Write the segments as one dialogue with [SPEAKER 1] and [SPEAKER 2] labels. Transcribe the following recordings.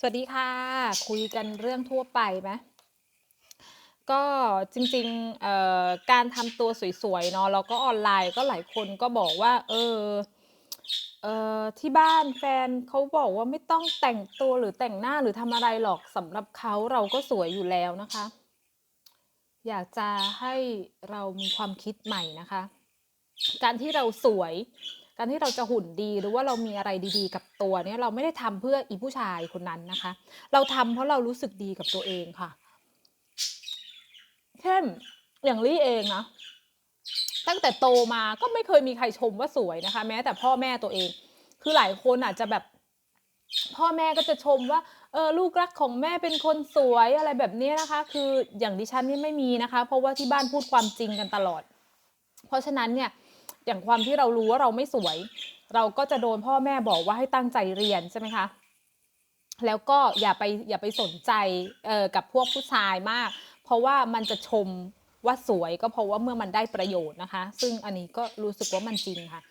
[SPEAKER 1] สวัสดีค่ะ คุยกันเรื่องทั่วไปไหมก็จริงๆการทำตัวสวยๆเนาะแล้วก็ออนไลน์ก็หลายคนก็บอกว่า เออเออที่บ้านแฟนเขาบอกว่าไม่ต้องแต่งตัวหรือแต่งหน้าหรือทำอะไรหรอกสำหรับเขาเราก็สวยอยู่แล้วนะคะ อยากจะให้เรามีความคิดใหม่นะคะ การที่เราสวย การที่เราจะหุ่นดีหรือว่าเรามีอะไรดีๆ กับตัวเนี่ยเราไม่ได้ทำเพื่ออีผู้ชายคนนั้นนะคะ เราทำเพราะเรารู้สึกดีกับตัวเองค่ะ เช่นอย่างลี่เองนะตั้งแต่โตมาก็ไม่เคยมีใครชมว่าสวยนะคะ แม้แต่พ่อแม่ตัวเอง คือหลายคนอาจจะแบบพ่อแม่ก็จะชมว่าเออลูกรักของแม่เป็นคนสวยอะไรแบบนี้นะคะ คืออย่างดิฉันนี่ไม่มีนะคะ เพราะว่าที่บ้านพูดความจริงกันตลอด เพราะฉะนั้นเนี่ย อย่างความที่เรารู้ว่าเราไม่สวย เราก็จะโดนพ่อแม่บอกว่าให้ตั้งใจเรียนใช่ไหมคะ แล้วก็อย่าไปอย่าไปสนใจเอ่อกับพวกผู้ชายมาก เพราะว่ามันจะชมว่าสวยก็เพราะว่าเมื่อมันได้ประโยชน์นะคะ ซึ่งอันนี้ก็รู้สึกว่ามันจริงค่ะ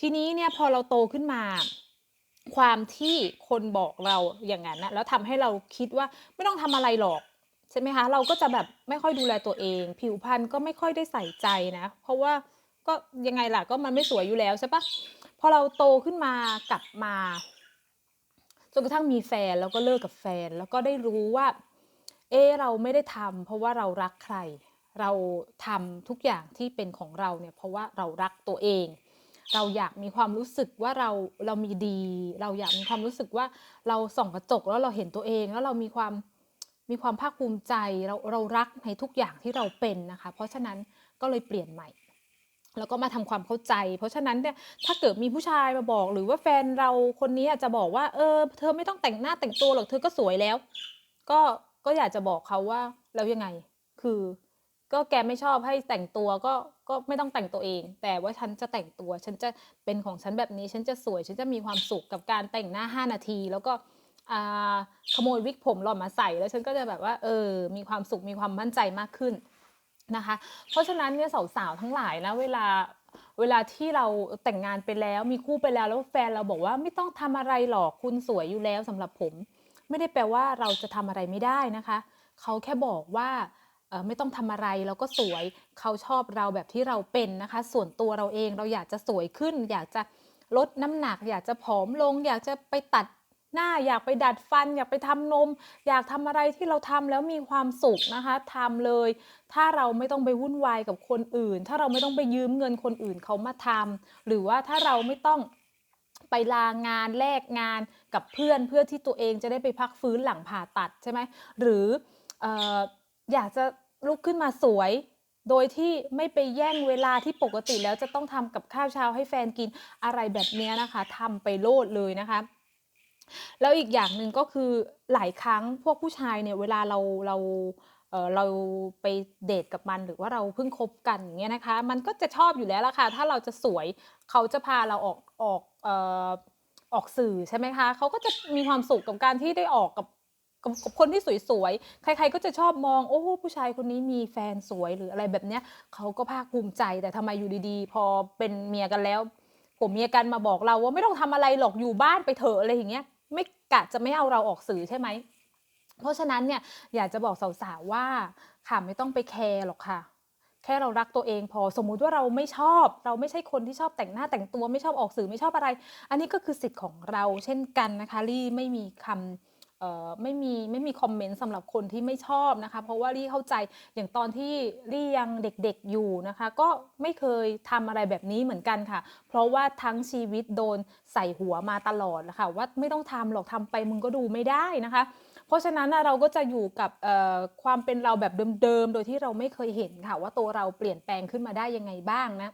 [SPEAKER 1] ทีนี้เนี่ยพอเราโตขึ้นมาความที่คนบอกเราอย่างนั้นนะแล้วทำให้เราคิดว่าไม่ต้องทำอะไรหรอกใช่ไหมคะ เราก็จะแบบไม่ค่อยดูแลตัวเอง ผิวพรรณก็ไม่ค่อยได้ใส่ใจนะ เพราะว่า ก็ยังไงล่ะก็มันไม่สวยอยู่แล้วใช่ปะพอเราโตขึ้นมากลับมาจนกระทั่งมีแฟนแล้วก็เลิกกับแฟน แล้วก็ได้รู้ว่า เออเราไม่ได้ทำเพราะว่าเรารักใคร เราทำทุกอย่างที่เป็นของเราเนี่ยเพราะว่าเรารักตัวเอง เราอยากมีความรู้สึกว่าเราเรามีดี เราอยากมีความรู้สึกว่าเราส่องกระจกแล้วเราเห็นตัวเองแล้วเรามีความมีความภาคภูมิใจเราเรารักในทุกอย่างที่เราเป็นนะคะ เพราะฉะนั้นก็เลยเปลี่ยนใหม่ แล้วก็มาทำความเข้าใจ เพราะฉะนั้นเนี่ยถ้าเกิดมีผู้ชายมาบอก หรือว่าแฟนเราคนนี้อาจจะบอกว่า เออ เธอไม่ต้องแต่งหน้าแต่งตัวหรอกเธอก็สวยแล้ว ก็ก็อยากจะบอกเขาว่าแล้วยังไง คือ ก็แกไม่ชอบให้แต่งตัวก็ก็ไม่ต้องแต่งตัวเอง แต่ว่าฉันจะแต่งตัว ฉันจะเป็นของฉันแบบนี้ฉันจะสวย ฉันจะมีความสุขกับการแต่งหน้า 5 นาที แล้วก็อ่าขโมยวิกผมหล่อนมาใส่แล้วฉันก็จะแบบว่า เออ มีความสุขมีความมั่นใจมากขึ้น นะคะ เพราะฉะนั้นเนี่ยสาวๆทั้งหลายนะเวลาเวลาที่เราแต่งงานไปแล้วมีคู่ไปแล้วแล้วแฟนเราบอกว่าไม่ต้องทำอะไรหรอกคุณสวยอยู่แล้วสำหรับผม ไม่ได้แปลว่าเราจะทำอะไรไม่ได้นะคะเขาแค่บอกว่าไม่ต้องทำอะไรเราก็สวยเขาชอบเราแบบที่เราเป็นนะคะ ส่วนตัวเราเองเราอยากจะสวยขึ้น อยากจะลดน้ำหนัก อยากจะผอมลง อยากจะไปตัด หน้าอยากไปดัดฟัน อยากไปทำนม อยากทำอะไรที่เราทำแล้วมีความสุขนะคะทำเลย ถ้าเราไม่ต้องไปวุ่นวายกับคนอื่น ถ้าเราไม่ต้องไปยืมเงินคนอื่นเขามาทำหรือว่าถ้าเราไม่ต้องไปลางานแลกงานกับเพื่อนเพื่อที่ตัวเองจะได้ไปพักฟื้นหลังผ่าตัดใช่ไหมหรืออออยากจะลุกขึ้นมาสวยโดยที่ไม่ไปแย่งเวลาที่ปกติแล้วจะต้องทำกับข้าวเช้าให้แฟนกินอะไรแบบเนี้ยนะคะทำไปโลดเลยนะคะ แล้วอีกอย่างหนึ่งก็คือหลายครั้งพวกผู้ชายเนี่ยเวลาเราเราเเราไปเดทกับมันหรือว่าเราเพิ่งคบกันอย่างเงี้ยนะคะ มันก็จะชอบอยู่แล้วล่ะค่ะถ้าเราจะสวยเขาจะพาเราออกออกเอ่อออกสื่อใช่ไหมคะเขาก็จะมีความสุขกับการที่ได้ออกกับกับกับคนที่สวยๆ ใครๆ ก็จะชอบมอง โอ้ผู้ชายคนนี้มีแฟนสวยหรืออะไรแบบเนี้ยเขาก็ภาคภูมิใจแต่ทำไมอยู่ดีๆ พอเป็นเมียกันแล้วผมเมียกันมาบอกเราว่าไม่ต้องทำอะไรหรอกอยู่บ้านไปเถอะอะไรอย่างเงี้ย ไม่กะจะไม่เอาเราออกสื่อใช่ไหม เพราะฉะนั้นเนี่ยอยากจะบอกสาวๆว่าค่ะไม่ต้องไปแคร์หรอกค่ะ แค่เรารักตัวเองพอสมมุติว่าเราไม่ชอบ เราไม่ใช่คนที่ชอบแต่งหน้าแต่งตัวไม่ชอบออกสื่อไม่ชอบอะไร อันนี้ก็คือสิทธิ์ของเราเช่นกันนะคะลี่ไม่มีคำเอ่อ ไม่มีไม่มีคอมเมนต์สำหรับคนที่ไม่ชอบนะคะ เพราะว่าลี่เข้าใจอย่างตอนที่ลี่ยังเด็กๆอยู่นะคะ ก็ไม่เคยทำอะไรแบบนี้เหมือนกันค่ะ เพราะว่าทั้งชีวิตโดนใส่หัวมาตลอดนะคะว่าไม่ต้องทำหรอกทำไปมึงก็ดูไม่ได้นะคะ เพราะฉะนั้นเราก็จะอยู่กับความเป็นเราแบบเดิมๆ โดยที่เราไม่เคยเห็นค่ะ ว่าตัวเราเปลี่ยนแปลงขึ้นมาได้ยังไงบ้างนะ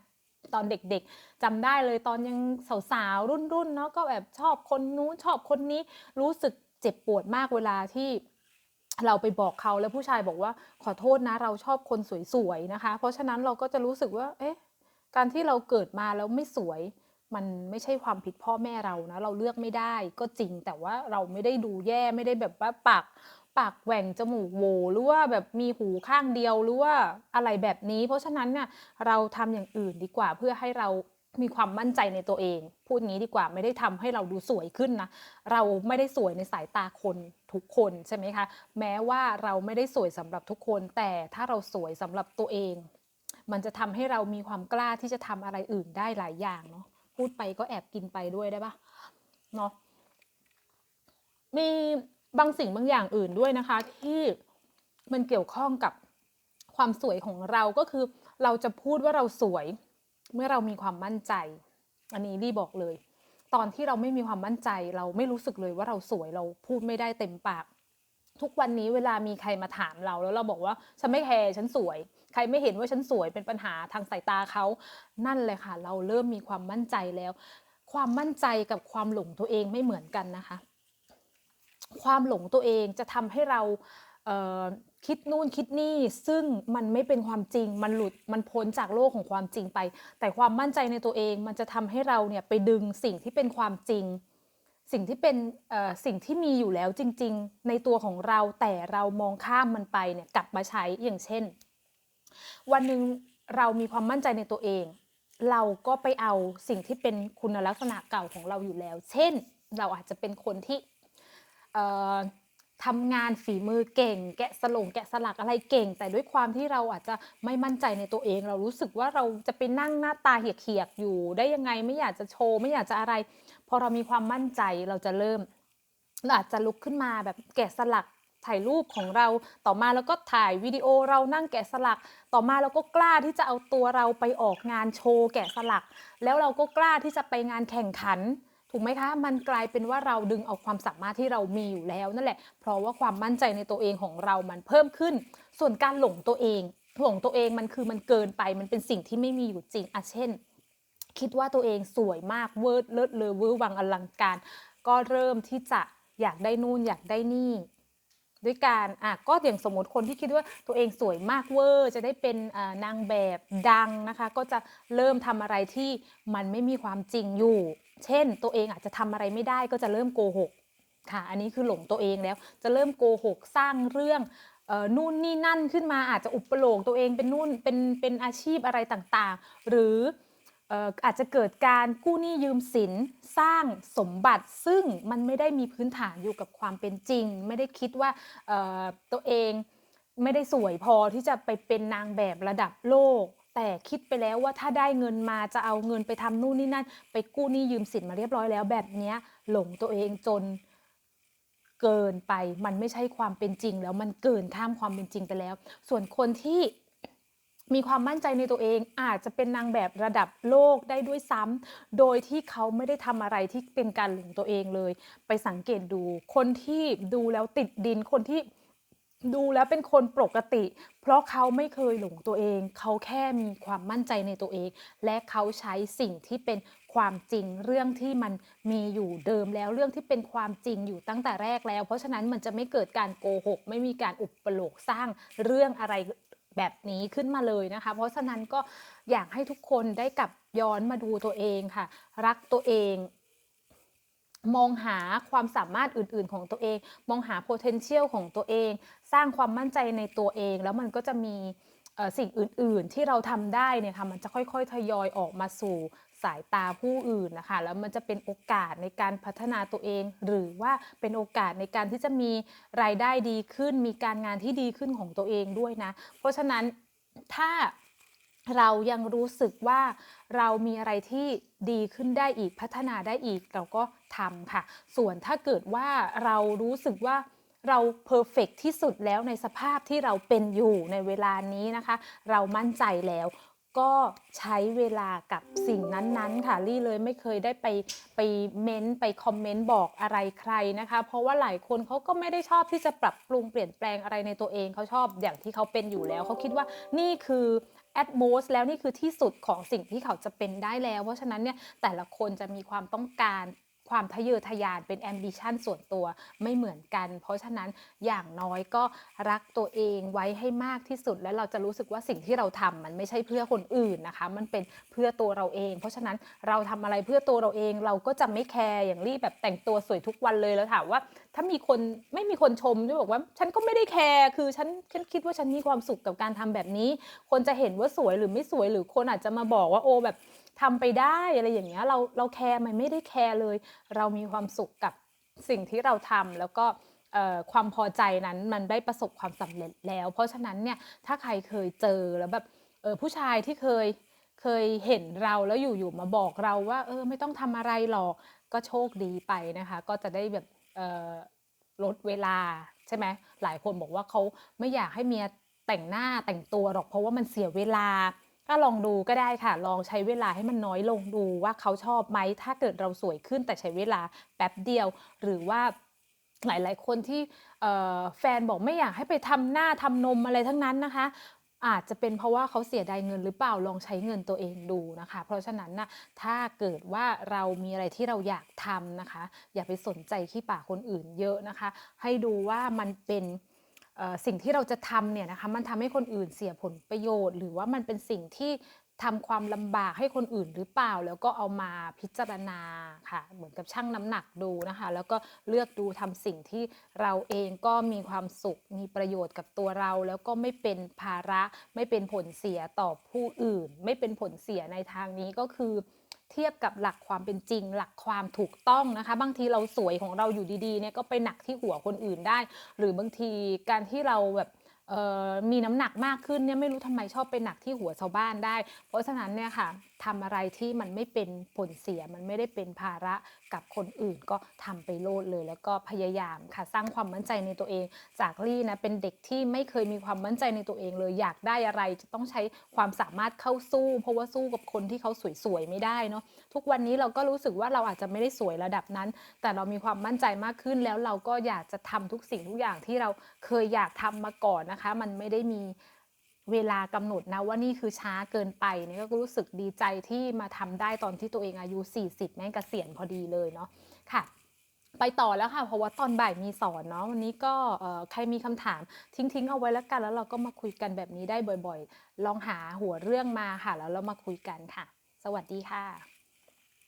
[SPEAKER 1] ตอนเด็กๆจำได้เลยตอนยังสาวๆ รุ่นๆ เนาะก็แบบชอบคนนู้นชอบคนนี้รู้สึก เจ็บปวดมากเวลาที่เราไปบอกเขาแล้วผู้ชายบอกว่าขอโทษนะ เราชอบคนสวยๆนะคะ เพราะฉะนั้นเราก็จะรู้สึกว่า เอ๊ะ การที่เราเกิดมาแล้วไม่สวย มันไม่ใช่ความผิดพ่อแม่เรานะ เราเลือกไม่ได้ก็จริงแต่ว่าเราไม่ได้ดูแย่ไม่ได้แบบว่าปากปากแหว่งจมูกโวหรือว่าแบบมีหูข้างเดียวหรือว่าอะไรแบบนี้ เพราะฉะนั้นเนี่ยเราทำอย่างอื่นดีกว่าเพื่อให้เรา มีความมั่นใจในตัวเอง พูดงี้ดีกว่าไม่ได้ทำให้เราดูสวยขึ้นนะ เราไม่ได้สวยในสายตาคนทุกคนใช่ไหมคะ แม้ว่าเราไม่ได้สวยสำหรับทุกคน แต่ถ้าเราสวยสำหรับตัวเอง มันจะทำให้เรามีความกล้าที่จะทำอะไรอื่นได้หลายอย่างเนาะ พูดไปก็แอบกินไปด้วยได้ปะเนาะ มีบางสิ่งบางอย่างอื่นด้วยนะคะ ที่มันเกี่ยวข้องกับความสวยของเราก็คือ เราจะพูดว่าเราสวย เมื่อเรามีความมั่นใจ อันนี้ลี่บอกเลย ตอนที่เราไม่มีความมั่นใจ เราไม่รู้สึกเลยว่าเราสวยเราพูดไม่ได้เต็มปาก ทุกวันนี้เวลามีใครมาถามเราแล้วเราบอกว่าฉันไม่แคร์ฉันสวย ใครไม่เห็นว่าฉันสวยเป็นปัญหาทางสายตาเขานั่นเลยค่ะ เราเริ่มมีความมั่นใจแล้ว ความมั่นใจกับความหลงตัวเองไม่เหมือนกันนะคะ ความหลงตัวเองจะทำให้เรา คิดนู่นคิดนี่ซึ่งมันไม่เป็นความจริงมันหลุดมันพ้นจากโลกของความจริงไป แต่ความมั่นใจในตัวเองมันจะทำให้เราเนี่ยไปดึงสิ่งที่เป็นความจริง สิ่งที่เป็นสิ่งที่มีอยู่แล้วจริง ๆ ในตัวของเราแต่เรามองข้ามมันไปเนี่ยกลับมาใช้อย่างเช่น วันหนึ่งเรามีความมั่นใจในตัวเอง เราก็ไปเอาสิ่งที่เป็นคุณลักษณะเก่าของเราอยู่แล้ว เช่น เราอาจจะเป็นคนที่ ทำงานฝีมือเก่ง แกะสลงแกะสลักอะไรเก่ง แต่ด้วยความที่เราอาจจะไม่มั่นใจในตัวเอง เรารู้สึกว่าเราจะไปนั่งหน้าตาเหียกๆอยู่ ได้ยังไงไม่อยากจะโชว์ไม่อยากจะอะไร พอเรามีความมั่นใจเราจะเริ่มเราอาจจะลุกขึ้นมาแบบแกะสลักถ่ายรูปของเราต่อมาแล้วก็ถ่ายวิดีโอเรานั่งแกะสลัก ต่อมาเราก็กล้าที่จะเอาตัวเราไปออกงานโชว์แกะสลัก แล้วเราก็กล้าที่จะไปงานแข่งขัน ถูกไหมคะ มันกลายเป็นว่าเราดึงเอาความสามารถที่เรามีอยู่แล้วนั่นแหละ เพราะว่าความมั่นใจในตัวเองของเรามันเพิ่มขึ้น ส่วนการหลงตัวเองหลงตัวเองมันคือมันเกินไป มันเป็นสิ่งที่ไม่มีอยู่จริงอะเช่น คิดว่าตัวเองสวยมากเวิร์ดเลิศเลอเวอร์วังอลังการ ก็เริ่มที่จะอยากได้นู่นอยากได้นี่ ด้วยการอะก็อย่างสมมติคนที่คิดว่าตัวเองสวยมากเวอร์ จะได้เป็นนางแบบดังนะคะ ก็จะเริ่มทำอะไรที่มันไม่มีความจริงอยู่ เช่น ตัวเองอาจจะทำอะไรไม่ได้ก็จะเริ่มโกหกค่ะ อันนี้คือหลงตัวเองแล้ว จะเริ่มโกหกสร้างเรื่องเออนู่นนี่นั่นขึ้นมาอาจจะอุปโลกตัวเองเป็นนู่นเป็นเป็นอาชีพอะไรต่างๆ หรือ อาจจะเกิดการกู้หนี้ยืมสินสร้างสมบัติซึ่งมันไม่ได้มีพื้นฐานอยู่กับความเป็นจริง ไม่ได้คิดว่าตัวเองไม่ได้สวยพอที่จะไปเป็นนางแบบระดับโลก แต่คิดไปแล้วว่าถ้าได้เงินมาจะเอาเงินไปทำนู่นนี่นั่น ไปกู้หนี้ยืมสินมาเรียบร้อยแล้วแบบเนี้ยหลงตัวเองจนเกินไป มันไม่ใช่ความเป็นจริง แล้วมันเกินข้ามความเป็นจริงไปแล้ว ส่วนคนที่ มีความมั่นใจในตัวเองอาจจะเป็นนางแบบระดับโลกได้ด้วยซ้ำโดยที่เขาไม่ได้ทำอะไรที่เป็นการหลงตัวเองเลย ไปสังเกตดูคนที่ดูแล้วติดดินคนที่ดูแล้วเป็นคนปกติ เพราะเขาไม่เคยหลงตัวเอง เขาแค่มีความมั่นใจในตัวเอง และเขาใช้สิ่งที่เป็นความจริงเรื่องที่มันมีอยู่เดิมแล้วเรื่องที่เป็นความจริงอยู่ตั้งแต่แรกแล้ว เพราะฉะนั้นมันจะไม่เกิดการโกหก ไม่มีการอุปโลกสร้างเรื่องอะไร แบบนี้ขึ้นมาเลยนะคะ เพราะฉะนั้นก็อยากให้ทุกคนได้กลับย้อนมาดูตัวเองค่ะ รักตัวเอง มองหาความสามารถอื่น ๆ ของตัวเอง มองหา potential ของตัวเอง สร้างความมั่นใจในตัวเอง แล้วมันก็จะมีสิ่งอื่น ๆ ที่เราทำได้เนี่ยค่ะมันจะค่อย ๆ ทยอยออกมาสู่ สายตาผู้อื่นนะคะแล้วมันจะเป็นโอกาสในการพัฒนาตัวเอง หรือว่าเป็นโอกาสในการที่จะมีรายได้ดีขึ้น มีการงานที่ดีขึ้นของตัวเองด้วยนะ เพราะฉะนั้นถ้าเรายังรู้สึกว่าเรามีอะไรที่ดีขึ้นได้อีกพัฒนาได้อีกเราก็ทำค่ะ ส่วนถ้าเกิดว่าเรารู้สึกว่าเราเพอร์เฟกที่สุดแล้วในสภาพที่เราเป็นอยู่ในเวลานี้นะคะ เรามั่นใจแล้ว ก็ใช้เวลากับสิ่งนั้นๆ ค่ะลี่เลยไม่เคยได้ไปไปเม้นต์ไปคอมเมนต์บอกอะไรใครนะคะ เพราะว่าหลายคนเขาก็ไม่ได้ชอบที่จะปรับปรุงเปลี่ยนแปลงอะไรในตัวเองเขาชอบอย่างที่เขาเป็นอยู่แล้วเขาคิดว่านี่คือ at most แล้วนี่คือที่สุดของสิ่งที่เขาจะเป็นได้แล้ว เพราะฉะนั้นเนี่ยแต่ละคนจะมีความต้องการ ความทะเยอทะยานเป็น ambition ส่วนตัวไม่เหมือนกัน เพราะฉะนั้นอย่างน้อยก็รักตัวเองไว้ให้มากที่สุด แล้วเราจะรู้สึกว่าสิ่งที่เราทำมันไม่ใช่เพื่อคนอื่นนะคะ มันเป็นเพื่อตัวเราเอง เพราะฉะนั้นเราทำอะไรเพื่อตัวเราเองเราก็จะไม่แคร์อย่างรีบแบบแต่งตัวสวยทุกวันเลยแล้วถามว่า ถ้ามีคนไม่มีคนชมจะบอกว่า ฉันก็ไม่ได้แคร์คือฉันฉันคิดว่าฉันมีความสุขกับการทำแบบนี้ คนจะเห็นว่าสวยหรือไม่สวยหรือคนอาจจะมาบอกว่าโอ้แบบ ทำไปได้อะไรอย่างเงี้ยเราเราแคร์มันไม่ได้แคร์เลย เรามีความสุขกับสิ่งที่เราทำแล้วก็ความพอใจนั้นมันได้ประสบความสำเร็จแล้ว เพราะฉะนั้นเนี่ยถ้าใครเคยเจอแล้วแบบเออผู้ชายที่เคยเคยเห็นเราแล้วอยู่ๆมาบอกเราว่า เออไม่ต้องทำอะไรหรอกก็โชคดีไปนะคะ ก็จะได้แบบลดเวลาใช่ไหมหลายคนบอกว่าเขาไม่อยากให้เมียแต่งหน้าแต่งตัวหรอกเพราะว่ามันเสียเวลา ก็ลองดูก็ได้ค่ะ ลองใช้เวลาให้มันน้อยลงดูว่าเขาชอบไหม ถ้าเกิดเราสวยขึ้นแต่ใช้เวลาแป๊บเดียว หรือว่าหลาย ๆ คนที่แฟนบอกไม่อยากให้ไปทำหน้าทำนมอะไรทั้งนั้นนะคะอาจจะเป็นเพราะว่าเขาเสียดายเงินหรือเปล่าลองใช้เงินตัวเองดูนะคะ เพราะฉะนั้นนะถ้าเกิดว่าเรามีอะไรที่เราอยากทำนะคะ อย่าไปสนใจขี้ปากคนอื่นเยอะนะคะ ให้ดูว่ามันเป็น สิ่งที่เราจะทำเนี่ยนะคะมันทำให้คนอื่นเสียผลประโยชน์ หรือว่ามันเป็นสิ่งที่ทำความลำบากให้คนอื่นหรือเปล่า แล้วก็เอามาพิจารณาค่ะ เหมือนกับชั่งน้ำหนักดูนะคะ แล้วก็เลือกดูทำสิ่งที่เราเองก็มีความสุข มีประโยชน์กับตัวเรา แล้วก็ไม่เป็นภาระ ไม่เป็นผลเสียต่อผู้อื่น ไม่เป็นผลเสียในทางนี้ก็คือ เทียบกับหลักความเป็นจริง หลักความถูกต้องนะคะ บางทีเราสวยของเราอยู่ดีๆเนี่ยก็ไปหนักที่หัวคนอื่นได้ หรือบางทีการที่เราแบบเอ่อมีน้ำหนักมากขึ้นเนี่ยไม่รู้ทำไมชอบไปหนักที่หัวชาวบ้านได้ เพราะฉะนั้นเนี่ยค่ะ ทำอะไรที่มันไม่เป็นผลเสียมันไม่ได้เป็นภาระกับคนอื่นก็ทำไปโลดเลย แล้วก็พยายามค่ะสร้างความมั่นใจในตัวเอง จากลี่นะเป็นเด็กที่ไม่เคยมีความมั่นใจในตัวเองเลยอยากได้อะไรจะต้องใช้ความสามารถเข้าสู้ เพราะว่าสู้กับคนที่เขาสวยๆไม่ได้เนาะทุกวันนี้เราก็รู้สึกว่าเราอาจจะไม่ได้สวยระดับนั้น แต่เรามีความมั่นใจมากขึ้นแล้วเราก็อยากจะทำทุกสิ่งทุกอย่างที่เราเคยอยากทำมาก่อนนะคะ มันไม่ได้มี เวลากำหนดนะว่านี่คือช้าเกินไปเนี่ยก็รู้สึกดีใจที่มาทำได้ตอนที่ตัวเองอายุ 40 แม่งเกษียณพอดีเลยเนาะค่ะ ไปต่อแล้วค่ะ เพราะว่าตอนบ่ายมีสอนเนาะวันนี้ก็ใครมีคำถามทิ้งๆเอาไว้แล้วกัน แล้วเราก็มาคุยกันแบบนี้ได้บ่อยๆ ลองหาหัวเรื่องมาค่ะ แล้วเรามาคุยกันค่ะ สวัสดีค่ะ